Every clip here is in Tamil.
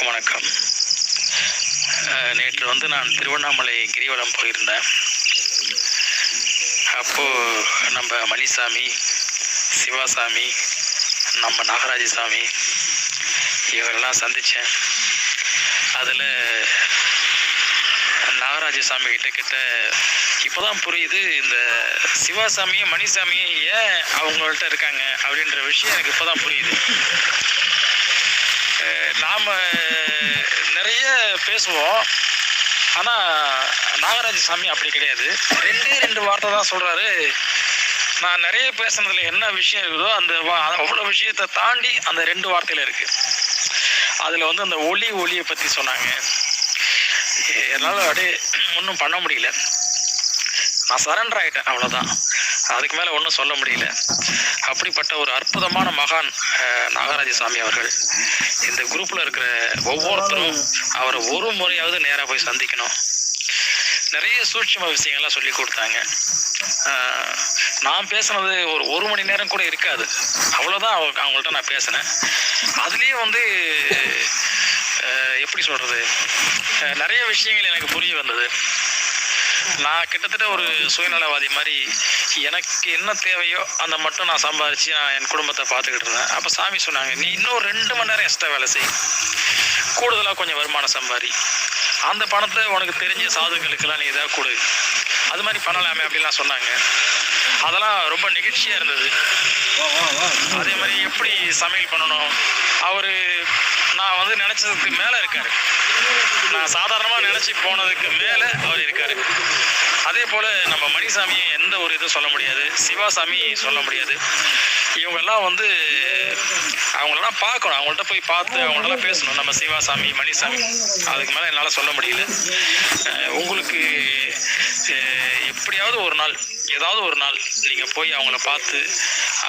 அனைவருக்கும் வணக்கம். நேற்று வந்து நான் திருவண்ணாமலை கிரிவலம் போயிருந்தேன். அப்போது நம்ம மணிசாமி சிவாசாமி நம்ம நாகராஜசாமி இவரெல்லாம் சந்தித்தேன் அதில் நாகராஜசாமி கிட்ட கிட்ட இப்போதான் புரியுது இந்த சிவாசாமியும் மணிசாமியும் ஏன் அவங்கள்ட்ட இருக்காங்க? அப்படின்ற விஷயம் எனக்கு இப்போ தான் புரியுது. நாம் நிறைய பேசுவோம். ஆனால் நாகராஜசாமி அப்படி கிடையாது. ரெண்டே ரெண்டு வார்த்தை தான் சொல்கிறாரு நான் நிறைய பேசுனதுல என்ன விஷயம் இருக்குதோ அந்த வா- அவ்வளோ விஷயத்தை தாண்டி அந்த ரெண்டு வார்த்தையில் இருக்குது அதில் வந்து அந்த ஒளி ஒளியை பற்றி சொன்னாங்க. என்னால் அப்படியே ஒன்றும் பண்ண முடியல. நான் சரண்டர் ஆகிட்டேன் அவ்வளோதான் அதுக்கு மேலே ஒன்றும் சொல்ல முடியல. அப்படிப்பட்ட ஒரு அற்புதமான மகான் அஹ், நாகராஜசாமி அவர்கள். இந்த குரூப்பில் இருக்கிற ஒவ்வொருத்தரும் அவரை ஒரு முறையாவது நேராக போய் சந்திக்கணும். நிறைய சூட்சம விஷயங்கள்லாம் சொல்லி கொடுத்தாங்க. நான் பேசுனது ஒரு ஒரு மணி நேரம் கூட இருக்காது. அவ்வளோதான் அவங்க அவங்கள்ட்ட நான் பேசினேன். அதுலேயே வந்து எப்படி சொல்கிறது நிறைய விஷயங்கள் எனக்கு புரிய வந்தது. நான் கிட்டத்தட்ட ஒரு சுயநலவாதி மாதிரி எனக்கு என்ன தேவையோ அந்த மட்டும் நான் சம்பாதிச்சு நான் என் குடும்பத்தை பார்த்துக்கிட்டு இருந்தேன். அப்போ சாமி சொன்னாங்க நீ இன்னும் ரெண்டு மணி நேரம் எக்ஸ்ட்ரா வேலை செய். கூடுதலாக கொஞ்சம் வருமானம் சம்பாதி அந்த பணத்தை உனக்கு தெரிஞ்ச சாதுக்களுக்கெல்லாம் நீ இதாக கொடு. அது மாதிரி பண்ணலாமே அப்படிலாம் சொன்னாங்க. அதெல்லாம் ரொம்ப நெகிழ்ச்சியாக இருந்தது. அதே மாதிரி எப்படி சமையல் பண்ணணும்? அவர் நான் வந்து நினச்சதுக்கு மேலே இருக்கார். நான் சாதாரணமாக நினச்சி போனதுக்கு மேலே அவர் இருக்கார். அதே போல் நம்ம மணிசாமி எந்த ஒரு இதுவும் சொல்ல முடியாது. சிவாசாமி சொல்ல முடியாது. இவங்கெல்லாம் வந்து அவங்களெல்லாம் பார்க்கணும். அவங்கள்ட்ட போய் பார்த்து அவங்கள்ட்டலாம் பேசணும். நம்ம சிவாசாமி மணிசாமி. அதுக்கு மேலே என்னால் சொல்ல முடியல. உங்களுக்கு எப்படியாவது ஒரு நாள் ஏதாவது ஒரு நாள் நீங்கள் போய் அவங்கள பார்த்து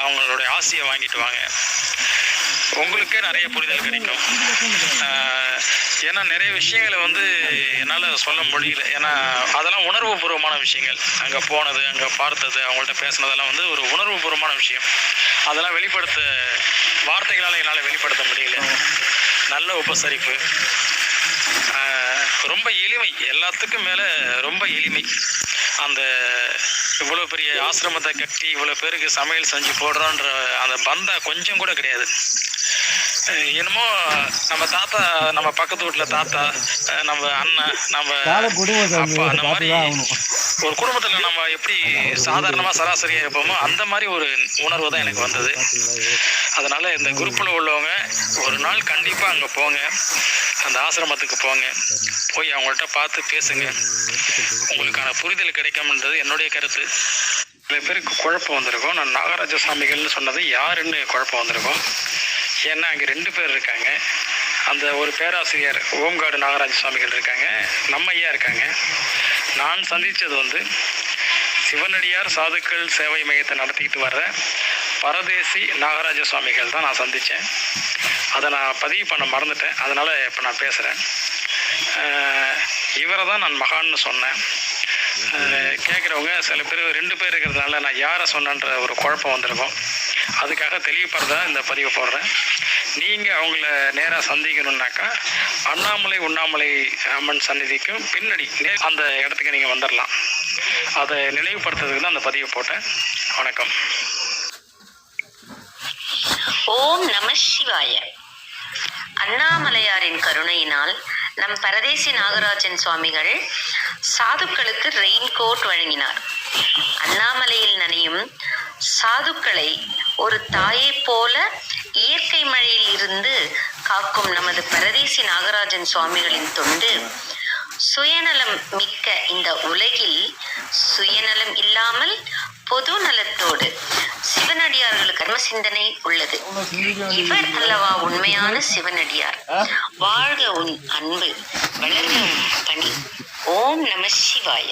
அவங்களுடைய ஆசையை வாங்கிட்டு வாங்க. உங்களுக்கே நிறைய புரிதல் கிடைக்கும். ஏன்னா நிறைய விஷயங்களை வந்து என்னால் சொல்ல முடியல. ஏன்னா அதெல்லாம் உணர்வுபூர்வமான விஷயங்கள். அங்கே போனது அங்கே பார்த்தது அவங்கள்ட்ட பேசுனதெல்லாம் வந்து ஒரு உணர்வுபூர்வமான விஷயம். அதெல்லாம் வெளிப்படுத்த வார்த்தைகளால் என்னால் வெளிப்படுத்த முடியல. நல்ல உபசரிப்பு. ரொம்ப எளிமை. எல்லாத்துக்கும் மேலே ரொம்ப எளிமை. அந்த இவ்வளோ பெரிய ஆசிரமத்தை கட்டி இவ்வளோ பேருக்கு சமையல் செஞ்சு போடுறோன்ற அந்த பந்தா கொஞ்சம் கூட கிடையாது. என்னமோ நம்ம தாத்தா நம்ம பக்கத்து வீட்டில் தாத்தா நம்ம அண்ணன் நம்ம அப்பா அந்த மாதிரி ஒரு குடும்பத்தில் நம்ம எப்படி சாதாரணமாக சராசரியாக இருப்போமோ அந்த மாதிரி ஒரு உணர்வு தான் எனக்கு வந்தது. அதனால இந்த குரூப்பில் உள்ளவங்க ஒரு நாள் கண்டிப்பாக அங்கே போங்க. அந்த ஆசிரமத்துக்கு போங்க. போய் அவங்கள்ட்ட பார்த்து பேசுங்க. உங்களுக்கான புரிதல் கிடைக்கும்ன்றது என்னுடைய கருத்து. சில பேருக்கு குழப்பம் வந்திருக்கும். நான் நாகராஜ சாமிகள்னு சொன்னது யாருன்னு குழப்பம் வந்திருக்கும். ஏன்னா அங்கே ரெண்டு பேர் இருக்காங்க. அந்த ஒரு பேராசிரியர் ஓம்காடு நாகராஜ சுவாமிகள் இருக்காங்க. நம்ம ஐயா இருக்காங்க. நான் சந்தித்தது வந்து சிவனடியார் சாதுக்கள் சேவை மையத்தை நடத்திக்கிட்டு வர்ற பரதேசி நாகராஜ சுவாமிகள் தான் நான் சந்தித்தேன் அதை நான் பதிவு பண்ண மறந்துட்டேன். அதனால் இப்போ நான் பேசுகிறேன் இவரை தான் நான் மகான்னு சொன்னேன். கேட்குறவங்க சில பேர் ரெண்டு பேர் இருக்கிறதுனால நான் யாரை சொன்னேன்ற ஒரு குழப்பம் வந்திருக்கும். அதுக்காக தெளிவுபடுறதா இந்த பதிவை போடுறேன். நீங்கள் அவங்கள நேராக சந்திக்கணுன்னாக்கா அண்ணாமலை உண்ணாமலை அம்மன் சந்நிதிக்கும் பின்னடி அந்த இடத்துக்கு நீங்கள் வந்துடலாம் அதை நினைவுபடுத்துறதுக்கு தான் அந்த பதிவை போட்டேன். வணக்கம். ஓம் நம சிவாய. அண்ணாமலையாரின் கருணையினால் நம் பரதேசி நாகராஜன் சுவாமிகள் சாதுக்களுக்கு ரெயின் கோட் வழங்கினார். அண்ணாமலையில் நனையும் சாதுக்களை ஒரு தாயைப் போல இயற்கை மழையில் இருந்து காக்கும் நமது பரதேசி நாகராஜன் சுவாமிகளின் தொண்டு. சுயநலம் மிக்க இந்த உலகில் சுயநலம் இல்லாமல் பொது நலத்தோடு சிவனடியார்களுக்கு கர்ம சிந்தனை உள்ளது. இவர் அல்லவா உண்மையான சிவனடியார். வாழ்க உன் அன்பு. வளர்க உன் பணி. ஓம் நம சிவாய.